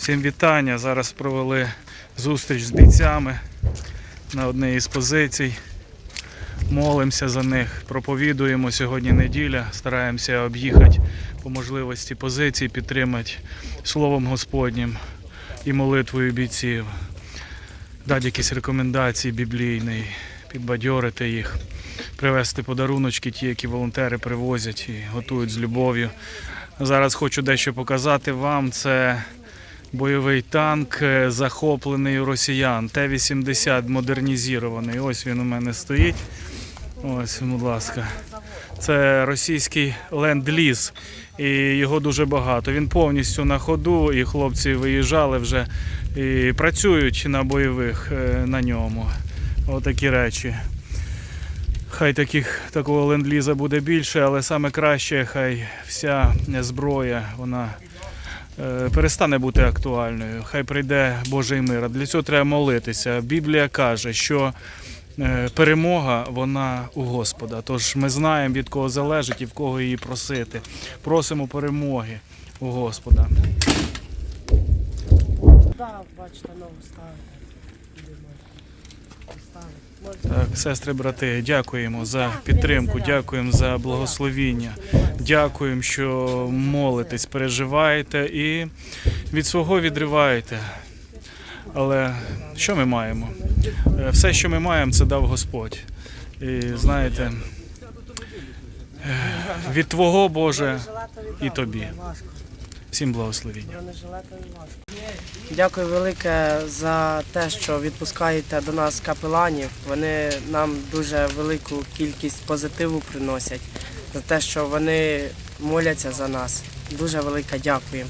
Всім вітання. Зараз провели зустріч з бійцями на одній із позицій. Молимося за них, проповідуємо сьогодні неділя, стараємося об'їхати по можливості позицій, підтримати Словом Господнім і молитвою бійців, дати якісь рекомендації біблійні, підбадьорити їх, привезти подаруночки, ті, які волонтери привозять і готують з любов'ю. Зараз хочу дещо показати вам. Це бойовий танк, е, захоплений у росіян. Т-80 модернізований. Ось він у мене стоїть. Ось, будь ласка. Це російський ленд-ліз, і його дуже багато. Він повністю на ходу, і хлопці виїжджали вже і працюють на бойових е, на ньому. Отакі речі. Хай таких, такого ленд-ліза буде більше, але саме краще, хай вся зброя вона перестане бути актуальною. Хай прийде Божий мир. А для цього треба молитися. Біблія каже, що е, перемога вона у Господа. Тож ми знаємо, від кого залежить і в кого її просити. Просимо перемоги у Господа. Да, бачите, нову ставите. Так, сестри, брати, дякуємо за підтримку, дякуємо за благословіння. Дякуємо, що молитесь, переживаєте і від свого відриваєте. Але що ми маємо? Е, Все, що ми маємо, це дав Господь. І знаєте, е, від Твого Боже і тобі. Всім благословіння. Дякую велике за те, що відпускаєте до нас капеланів. Вони нам дуже велику кількість позитиву приносять, за те, що вони моляться за нас. Дуже велике дякую.